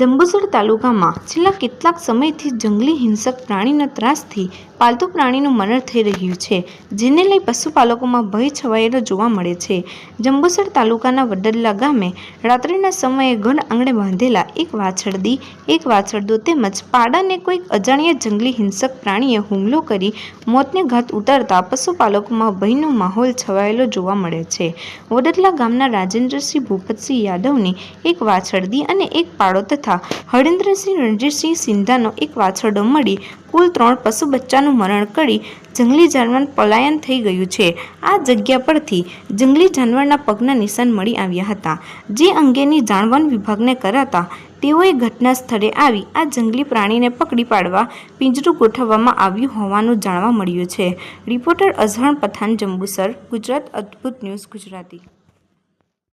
જંબુસર તાલુકામાં છેલ્લા કેટલાક સમયથી જંગલી હિંસક પ્રાણીના ત્રાસથી પાલતુ પ્રાણીનું મરણ થઈ રહ્યું છે, જેને લઈ પશુપાલકોમાં ભય છવાયેલો જોવા મળે છે. જંબુસર તાલુકાના વડદલા ગામે રાત્રિના સમયે ઘર આંગણે બાંધેલા એક વાછરડી, એક વાછરડો તેમજ પાડાને કોઈક અજાણ્યા જંગલી હિંસક પ્રાણીએ હુમલો કરી મોતને ઘાત ઉતારતા પશુપાલકોમાં ભયનો માહોલ છવાયેલો જોવા મળે છે. વડદલા ગામના રાજેન્દ્રસિંહ ભૂપતસિંહ યાદવની એક વાછરડી અને એક પાડો તથા હરેન્દ્રસિંહ રણજીતસિંહ સિંધાનો એક વાછરડો મળી કુલ ત્રણ પશુ બચ્ચાનું મરણ કરી જંગલી જાનવર પલાયન થઈ ગયું છે. આ જગ્યા પરથી જંગલી જાનવરના પગના નિશાન મળી આવ્યા હતા. જે અંગેની જાણ વન વિભાગને કરાતા તેઓએ ઘટના સ્થળે આવી આ જંગલી પ્રાણીને પકડી પાડવા પિંજરું ગોઠવવામાં આવ્યું હોવાનું જાણવા મળ્યું છે. Reporter Azhan Pathan, Jambusar, Gujarat, Adbhut news Gujarati.